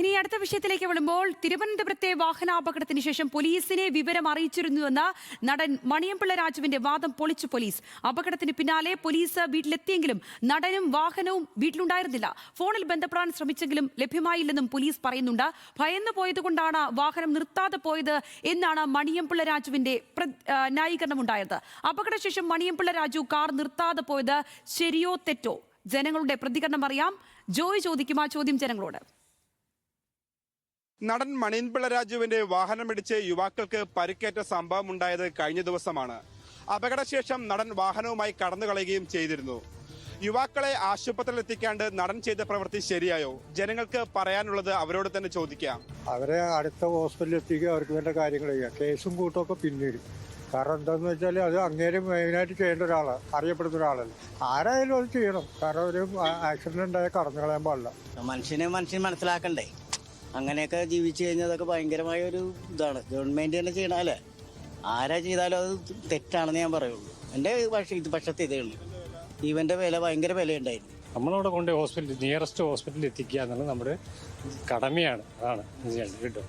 ഇനി അടുത്ത വിഷയത്തിലേക്ക് വിടുമ്പോൾ തിരുവനന്തപുരത്തെ വാഹനാപകടത്തിന് ശേഷം പോലീസിനെ വിവരം അറിയിച്ചിരുന്നുവെന്ന നടൻ മണിയമ്പിള്ള രാജുവിന്റെ വാദം പൊളിച്ചു പോലീസ്. അപകടത്തിന് പിന്നാലെ പോലീസ് വീട്ടിലെത്തിയെങ്കിലും നടനും വാഹനവും വീട്ടിലുണ്ടായിരുന്നില്ല. ഫോണിൽ ബന്ധപ്പെടാൻ ശ്രമിച്ചെങ്കിലും ലഭ്യമായില്ലെന്നും പോലീസ് പറയുന്നുണ്ട്. ഭയന്നു പോയതുകൊണ്ടാണ് വാഹനം നിർത്താതെ പോയത് എന്നാണ് മണിയമ്പിള്ള രാജുവിന്റെ ന്യായീകരണമുണ്ടായത്. അപകടശേഷം മണിയമ്പിള്ള രാജു കാർ നിർത്താതെ പോയത് ശരിയോ തെറ്റോ? ജനങ്ങളുടെ പ്രതികരണം അറിയാം. ജോയ് ചോദിക്കും ആ ചോദ്യം ജനങ്ങളോട്. നടൻ മണിയൻപിള്ള രാജുവിന്റെ വാഹനമിടിച്ച് യുവാക്കൾക്ക് പരിക്കേറ്റ സംഭവം ഉണ്ടായത് കഴിഞ്ഞ ദിവസമാണ്. അപകടശേഷം നടൻ വാഹനവുമായി കടന്നു കളയുകയും ചെയ്തിരുന്നു. യുവാക്കളെ ആശുപത്രിയിൽ എത്തിക്കാണ്ട് നടൻ ചെയ്ത പ്രവൃത്തി ശരിയായോ? ജനങ്ങൾക്ക് പറയാനുള്ളത് അവരോട് തന്നെ ചോദിക്കാം. അവരെ അടുത്ത ഹോസ്പിറ്റലിൽ എത്തിക്കുക അവർക്ക് വേണ്ട കാര്യങ്ങൾ ചെയ്യുക കേസും കൂട്ടമൊക്കെ പിന്നീട്. കാരണം എന്താന്ന് വെച്ചാൽ അത് അങ്ങേരും മെയിനായിട്ട് ചെയ്യേണ്ട ഒരാളാണ് അറിയപ്പെടുന്ന ഒരാളല്ല. ആരായാലും അത് ചെയ്യണം. കാരണം ഒരു ആക്സിഡന്റ് ഉണ്ടായാൽ കടന്നു കളയാൻ പാടില്ല. മനുഷ്യനെ മനുഷ്യൻ മനസ്സിലാക്കണ്ടേ? അങ്ങനെയൊക്കെ ജീവിച്ചു കഴിഞ്ഞതൊക്കെ ഭയങ്കരമായ ഒരു ഇതാണ്. ഗവൺമെന്റ് തന്നെ ചെയ്യണല്ലേ ആരാ ചെയ്താലും അത് തെറ്റാണെന്ന് ഞാൻ പറയുള്ളൂ. എന്റെ പക്ഷേ ഇത് പക്ഷത്തെ ഇതേ ഉള്ളൂ. ജീവന്റെ വില ഭയങ്കര വിലയുണ്ടായിരുന്നു. നമ്മളവിടെ കൊണ്ട് ഹോസ്പിറ്റൽ നിയറസ്റ്റ് ഹോസ്പിറ്റലിൽ എത്തിക്കുക എന്നുള്ളത് നമ്മുടെ കടമയാണ്. അതാണ് ചെയ്യേണ്ടത് കേട്ടോ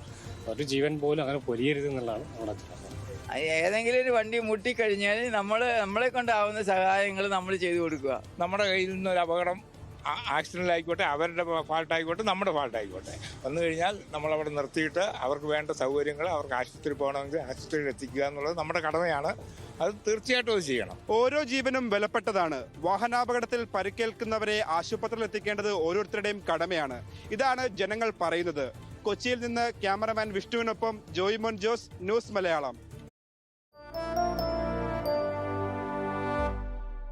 ഒരു ജീവൻ പോലും അങ്ങനെ പൊലിയരുത് എന്നുള്ളതാണ് നമ്മുടെ. ഏതെങ്കിലും ഒരു വണ്ടി മുട്ടിക്കഴിഞ്ഞാൽ നമ്മൾ നമ്മളെ കൊണ്ടാവുന്ന സഹായങ്ങൾ നമ്മൾ ചെയ്തു കൊടുക്കുക. നമ്മുടെ കയ്യിൽ നിന്നൊരു ഒരു അപകടം ആക്സിഡന്റ് ആയിക്കോട്ടെ അവരുടെ ഫാൾട്ട് ആയിക്കോട്ടെ നമ്മുടെ ഫാൾട്ട് ആയിക്കോട്ടെ വന്നു കഴിഞ്ഞാൽ നമ്മൾ അവിടെ നിർത്തിയിട്ട് അവർക്ക് വേണ്ട സൗകര്യങ്ങൾ അവർക്ക് ആശുപത്രി പോകണമെങ്കിൽ ആശുപത്രിയിൽ എത്തിക്കുക എന്നുള്ളത് നമ്മുടെ കടമയാണ്. അത് തീർച്ചയായിട്ടും അത് ചെയ്യണം. ഓരോ ജീവനും വിലപ്പെട്ടതാണ്. വാഹനാപകടത്തിൽ പരിക്കേൽക്കുന്നവരെ ആശുപത്രിയിൽ എത്തിക്കേണ്ടത് ഓരോരുത്തരുടെയും കടമയാണ്. ഇതാണ് ജനങ്ങൾ പറയുന്നത്. കൊച്ചിയിൽ നിന്ന് ക്യാമറമാൻ വിഷ്ണുവിനൊപ്പം ജോയ്മോൻ ജോസ് ന്യൂസ് മലയാളം.